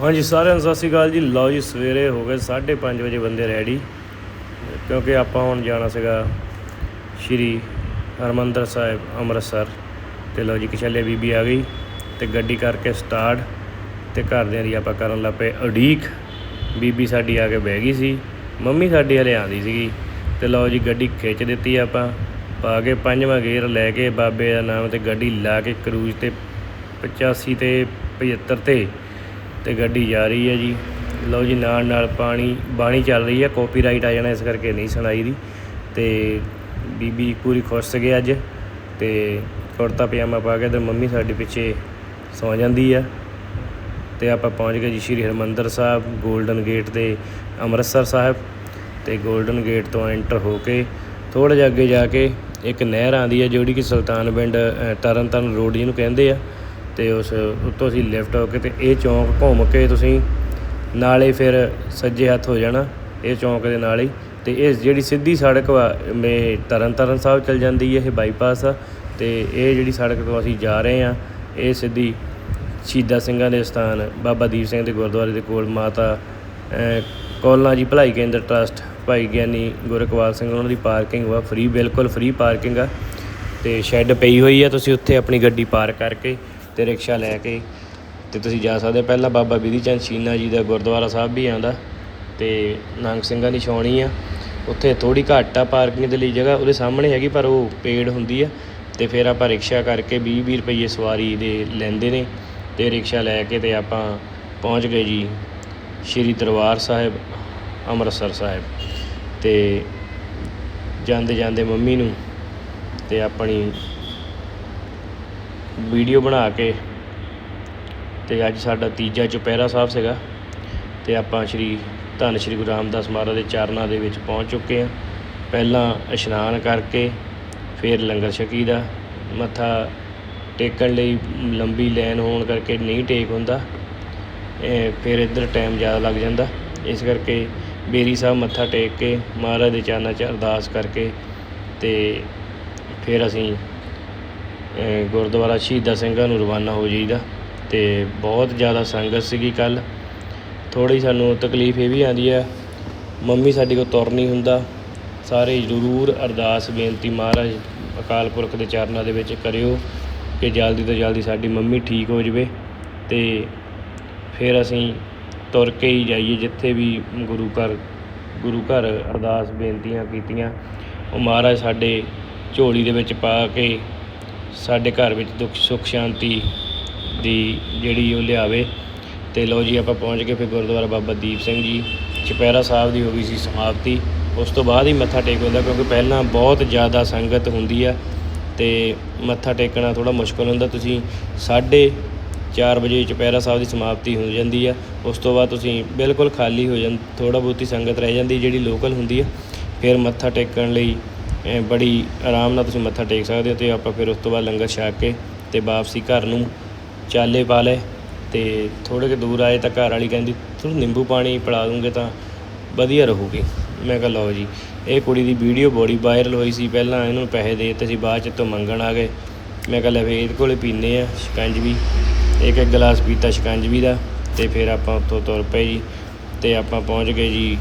ਹਾਂਜੀ, ਸਾਰਿਆਂ ਨੂੰ ਸਤਿ ਸ਼੍ਰੀ ਅਕਾਲ ਜੀ। ਲਓ ਜੀ, ਸਵੇਰੇ ਹੋ ਗਏ 5:30 ਵਜੇ ਬੰਦੇ ਰੈਡੀ ਕਿਉਂਕਿ ਆਪਾਂ ਹੁਣ ਜਾਣਾ ਸੀਗਾ ਸ਼੍ਰੀ ਹਰਮੰਦਰ ਸਾਹਿਬ ਅੰਮ੍ਰਿਤਸਰ। ਤੇ ਲਓ ਜੀ ਕਿਛਲੇ ਬੀਬੀ ਆ ਗਈ ਤੇ ਗੱਡੀ ਕਰਕੇ ਸਟਾਰਟ ਤੇ ਘਰਦਿਆਂ ਦੀ ਆਪਾਂ ਕਰਨ ਲੱਗ ਪਏ ਉਡੀਕ। ਬੀਬੀ ਸਾਡੀ ਆ ਕੇ ਬਹਿ ਗਈ ਸੀ, ਮੰਮੀ ਸਾਡੀ ਹਲੇ ਆਂਦੀ ਸੀਗੀ। ਤੇ ਲਓ ਜੀ, ਗੱਡੀ ਖਿੱਚ ਦਿੱਤੀ ਆਪਾਂ। ਪਾ ਕੇ ਪੰਜਵਾਂ ਗੇਅਰ ਲੈ ਕੇ ਬਾਬੇ ਦਾ ਨਾਮ ਤੇ ਗੱਡੀ ਲਾ ਕੇ ਕਰੂਜ਼ ਤੇ 85 ਤੇ 75 ਤੇ ਤੇ ਗੱਡੀ ਜਾ ਰਹੀ ਹੈ ਜੀ। ਲਓ ਜੀ ਨਾਲ ਨਾਲ ਪਾਣੀ ਬਾਣੀ ਚੱਲ ਰਹੀ ਹੈ। ਕਾਪੀਰਾਈਟ ਆ ਜਾਣਾ ਇਸ ਕਰਕੇ ਨਹੀਂ ਸੁਣਾਈ ਦੀ। ਤੇ ਬੀਬੀ ਪੂਰੀ ਖੁਸ਼ ਸੀਗੇ ਅੱਜ। ਤੇ ਕੁੜਤਾ ਪਜਾਮਾ ਪਾ ਕੇ ਤੇ ਮੰਮੀ ਸਾਡੇ ਪਿੱਛੇ ਸੌ ਜਾਂਦੀ ਆ। ਤੇ ਆਪਾਂ ਪਹੁੰਚ ਗਏ ਜੀ ਸ਼੍ਰੀ ਹਰਮੰਦਰ ਸਾਹਿਬ 골ਡਨ ਗੇਟ ਦੇ ਅੰਮ੍ਰਿਤਸਰ ਸਾਹਿਬ। ਤੇ 골ਡਨ ਗੇਟ ਤੋਂ ਐਂਟਰ ਹੋ ਕੇ ਥੋੜ੍ਹਾ ਜਿਹਾ ਅੱਗੇ ਜਾ ਕੇ ਇੱਕ ਨਹਿਰ ਆਉਂਦੀ ਹੈ ਜਿਹੜੀ ਕਿ ਸੁਲਤਾਨਵਿੰਡ ਅ, ਤਰਨਤਾਰਨ ਰੋਡ ਜਿਹਨੂੰ ਕਹਿੰਦੇ ਆ। ਤੇ ਉਸ ਉੱਤੋਂ ਅਸੀਂ ਲੈਫਟ ਹੋ ਕੇ ਤੇ ਇਹ ਚੌਂਕ ਘੁੰਮ ਕੇ ਤੁਸੀਂ ਨਾਲੇ ਫਿਰ ਸੱਜੇ ਹੱਥ ਹੋ ਜਾਣਾ, ਇਹ ਚੌਂਕ ਦੇ ਨਾਲ ਹੀ। ਤੇ ਇਹ ਜਿਹੜੀ ਸਿੱਧੀ ਸੜਕ ਵਾ, ਮੇ ਤਰਨਤਾਰਨ ਸਾਹਿਬ ਚਲ ਜਾਂਦੀ ਹੈ, ਇਹ ਬਾਈਪਾਸ ਆ। ਤੇ ਇਹ ਜਿਹੜੀ ਸੜਕ ਤੋਂ ਅਸੀਂ ਜਾ ਰਹੇ ਆ ਇਹ ਸਿੱਧੀ ਸ਼ਹੀਦਾਂ ਸਿੰਘਾਂ ਦੇ ਸਥਾਨ, ਬਾਬਾ ਦੀਪ ਸਿੰਘ ਦੇ ਗੁਰਦੁਆਰੇ ਦੇ ਕੋਲ, ਮਾਤਾ ਕੋਲਨਾ ਜੀ ਭਲਾਈ ਕੇਂਦਰ ਟਰਸਟ, ਭਾਈ ਗਿਆਨੀ ਗੁਰਕਵਾਲ ਸਿੰਘ, ਉਹਨਾਂ ਦੀ ਪਾਰਕਿੰਗ ਵਾ ਫ੍ਰੀ ਬਿਲਕੁਲ ਫ੍ਰੀ ਪਾਰਕਿੰਗ ਆ। ਤੇ ਸ਼ੈੱਡ ਪਈ ਹੋਈ ਆ, ਤੁਸੀਂ ਉੱਥੇ ਆਪਣੀ ਗੱਡੀ ਪਾਰਕ ਕਰਕੇ ਤੇ ਰਿਕਸ਼ਾ ਲੈ ਕੇ ਤੇ ਤੁਸੀਂ ਜਾ ਸਕਦੇ ਹੋ। ਪਹਿਲਾਂ ਬਾਬਾ ਬਿਧੀ ਚੰਦ ਸ਼ੀਨਾ ਜੀ ਦਾ ਗੁਰਦੁਆਰਾ ਸਾਹਿਬ ਵੀ ਆਉਂਦਾ ਤੇ ਨੰਗ ਸਿੰਘਾਂ ਦੀ ਛਾਉਣੀ ਆ ਉੱਥੇ ਥੋੜੀ ਘੱਟ ਆ ਪਾਰਕਿੰਗ ਦੇ ਲਈ ਜਗ੍ਹਾ, ਉਹਦੇ ਸਾਹਮਣੇ ਹੈਗੀ ਪਰ ਉਹ ਪੇਡ ਹੁੰਦੀ ਆ ਤੇ ਫਿਰ ਆਪਾਂ ਰਿਕਸ਼ਾ ਕਰਕੇ 20 20 ਰੁਪਏ ਸਵਾਰੀ ਦੇ ਲੈਂਦੇ ਨੇ ਤੇ ਰਿਕਸ਼ਾ ਲੈ ਕੇ ਤੇ ਆਪਾਂ ਪਹੁੰਚ ਗਏ ਜੀ ਸ਼੍ਰੀ ਦਰਬਾਰ ਸਾਹਿਬ, ਅੰਮ੍ਰਿਤਸਰ ਸਾਹਿਬ ਤੇ ਜਾਂਦੇ ਜਾਂਦੇ ਮੰਮੀ ਨੂੰ ਤੇ ਆਪਣੀ ਵੀਡੀਓ ਬਣਾ ਕੇ ਤੇ ਅੱਜ ਸਾਡਾ ਤੀਜਾ ਚੁਪਹਿਰਾ ਸਾਹਿਬ ਸੀਗਾ ਤੇ ਆਪਾਂ ਸ਼੍ਰੀ ਧੰਨ ਸ਼੍ਰੀ ਗੁਰੂ ਰਾਮਦਾਸ ਮਹਾਰਾਜ ਦੇ ਚਰਨਾਂ ਦੇ ਵਿੱਚ ਪਹੁੰਚ ਚੁੱਕੇ ਹਾਂ। ਪਹਿਲਾਂ ਇਸ਼ਨਾਨ ਕਰਕੇ ਫਿਰ ਲੰਗਰ ਛਕੀ ਦਾ। ਮੱਥਾ ਟੇਕਣ ਲਈ ਲੰਬੀ ਲਾਈਨ ਹੋਣ ਕਰਕੇ ਨਹੀਂ ਟੇਕ ਹੁੰਦਾ। ਫਿਰ ਇੱਧਰ ਟਾਈਮ ਜ਼ਿਆਦਾ ਲੱਗ ਜਾਂਦਾ। ਇਸ ਕਰਕੇ ਬੇਰੀ ਸਾਹਿਬ ਮੱਥਾ ਟੇਕ ਕੇ ਮਹਾਰਾਜ ਦੇ ਚਰਨਾਂ 'ਚ ਅਰਦਾਸ ਕਰਕੇ ਤੇ ਫਿਰ ਅਸੀਂ ਗੁਰਦੁਆਰਾ ਸ਼ਹੀਦਾਂ ਸਿੰਘਾਂ ਨੂੰ ਰਵਾਨਾ ਹੋ ਜਾਈਦਾ ਤੇ ਬਹੁਤ ਜ਼ਿਆਦਾ ਸੰਗਤ ਸੀਗੀ ਕੱਲ ਥੋੜੀ ਸਾਨੂੰ ਤਕਲੀਫ ਇਹ ਵੀ ਆਉਂਦੀ ਹੈ, ਮੰਮੀ ਸਾਡੀ ਕੋ ਤੁਰ ਨਹੀਂ ਹੁੰਦਾ। ਸਾਰੇ ਜ਼ਰੂਰ ਅਰਦਾਸ, ਬੇਨਤੀ ਮਹਾਰਾਜ, ਅਕਾਲ ਪੁਰਖ ਦੇ ਚਰਨਾਂ ਦੇ ਵਿੱਚ ਕਰਿਓ ਕਿ ਜਲਦੀ ਤੋਂ ਜਲਦੀ ਸਾਡੀ ਮੰਮੀ ਠੀਕ ਹੋ ਜਾਵੇ ਤੇ ਫਿਰ ਅਸੀਂ ਤੁਰ ਕੇ ਹੀ ਜਾਈਏ ਜਿੱਥੇ ਵੀ ਗੁਰੂ ਘਰ ਗੁਰੂ ਘਰ ਅਰਦਾਸ ਬੇਨਤੀਆਂ ਕੀਤੀਆਂ। ਉਹ ਮਹਾਰਾਜ ਸਾਡੇ ਝੋਲੀ ਦੇ ਵਿੱਚ ਪਾ ਕੇ ਸਾਡੇ ਘਰ ਵਿੱਚ ਦੁੱਖ, ਸੁੱਖ, ਸ਼ਾਂਤੀ ਦੀ ਜਿਹੜੀ ਉਹ ਲਿਆਵੇ। ਤੇ ਲਓ ਜੀ, ਆਪਾਂ ਪਹੁੰਚ ਗਏ ਫਿਰ ਗੁਰਦੁਆਰਾ ਬਾਬਾ ਦੀਪ ਸਿੰਘ ਜੀ। ਚੁਪਹਿਰਾ ਸਾਹਿਬ ਦੀ ਹੋ ਗਈ ਸੀ ਸਮਾਪਤੀ। ਉਸ ਤੋਂ ਬਾਅਦ ਹੀ ਮੱਥਾ ਟੇਕ ਹੁੰਦਾ, ਕਿਉਂਕਿ ਪਹਿਲਾਂ ਬਹੁਤ ਜ਼ਿਆਦਾ ਸੰਗਤ ਹੁੰਦੀ ਆ ਤੇ ਮੱਥਾ ਟੇਕਣਾ ਥੋੜਾ ਮੁਸ਼ਕਲ ਹੁੰਦਾ। ਤੁਸੀਂ ਸਾਢੇ 4 ਵਜੇ ਚੁਪਹਿਰਾ ਸਾਹਿਬ ਦੀ ਸਮਾਪਤੀ ਹੋ ਜਾਂਦੀ ਆ। ਉਸ ਤੋਂ ਬਾਅਦ ਤੁਸੀਂ ਬਿਲਕੁਲ ਖਾਲੀ ਹੋ ਜਾਂ ਥੋੜਾ ਬਹੁਤੀ ਸੰਗਤ ਰਹਿ ਜਾਂਦੀ ਜਿਹੜੀ ਲੋਕਲ ਹੁੰਦੀ ਆ। ਫਿਰ ਮੱਥਾ ਟੇਕਣ ਲਈ ਬੜੀ ਆਰਾਮ ਨਾਲ ਤੁਸੀਂ ਮੱਥਾ ਟੇਕ ਸਕਦੇ ਹੋ ਤੇ ਆਪਾਂ ਫਿਰ ਉਸ ਤੋਂ ਬਾਅਦ ਲੰਗਰ ਛਕ ਕੇ ਤੇ ਵਾਪਸੀ ਘਰ ਨੂੰ ਚਾਲੇ ਪਾ ਲਏ ਤੇ ਥੋੜੇ ਕੁ ਦੂਰ ਆਏ ਤਾਂ ਘਰ ਵਾਲੀ ਕਹਿੰਦੀ ਤੁਹਾਨੂੰ ਨਿੰਬੂ ਪਾਣੀ ਪਿਲਾ ਦੂੰਗੇ ਤਾਂ ਵਧੀਆ ਰਹੂਗੀ। ਮੈਂ ਕਿਹਾ, ਲਓ ਜੀ। ਇਹ ਕੁੜੀ ਦੀ ਵੀਡੀਓ ਬੜੀ ਵਾਇਰਲ ਹੋਈ ਸੀ। ਪਹਿਲਾਂ ਇਹਨੂੰ ਪੈਸੇ ਦੇ ਦਿੱਤੇ ਸੀ, ਬਾਅਦ ਚ ਤੋਂ ਮੰਗਣ ਆ ਗਏ। ਮੈਂ ਕਿਹਾ, ਲੈ ਫੇ ਇਹਦੇ ਕੋਲੇ ਪੀਨੇ ਆ ਸ਼ਿਕੰਜਵੀ ਇੱਕ ਇੱਕ ਗਲਾਸ ਪੀਤਾ ਸ਼ਿਕੰਜਵੀ ਦਾ ਤੇ ਫਿਰ ਆਪਾਂ ਉੱਥੋਂ ਤੁਰ ਪਏ ਜੀ ਤੇ ਆਪਾਂ ਪਹੁੰਚ ਗਏ ਜੀ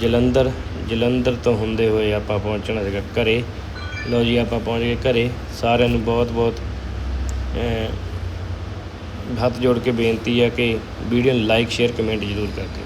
ਜਲੰਧਰ। ਜਲੰਧਰ ਤੋਂ ਹੁੰਦੇ ਹੋਏ ਆਪਾਂ ਪਹੁੰਚਣਾ ਸੀਗਾ ਘਰੇ। ਲਓ ਜੀ, ਆਪਾਂ ਪਹੁੰਚ ਗਏ ਘਰੇ। ਸਾਰਿਆਂ ਨੂੰ ਬਹੁਤ ਬਹੁਤ ਹੱਥ ਜੋੜ ਕੇ ਬੇਨਤੀ ਹੈ ਕਿ ਵੀਡੀਓ ਨੂੰ ਲਾਈਕ ਸ਼ੇਅਰ ਕਮੈਂਟ ਜ਼ਰੂਰ ਕਰ ਦਿਓ